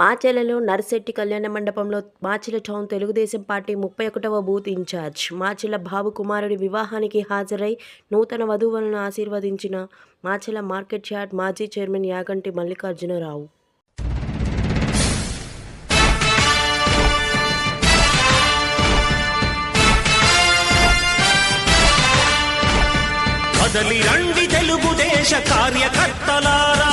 మాచెలలో నర్సెట్టి కళ్యాణ మండపంలో మాచిల town Telugu Desam party ముప్పై ఒకటవ బూత్ ఇన్ఛార్జ్. మాచిల బాబు కుమారుడి వివాహానికి హాజరై నూతన వధువులను ఆశీర్వదించిన మాచెల మార్కెట్ యార్డ్ మాజీ చైర్మన్ యాగంటి మల్లికార్జునరావు. కదలి రండి తెలుగుదేశ కార్యకర్తలారా.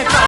check out.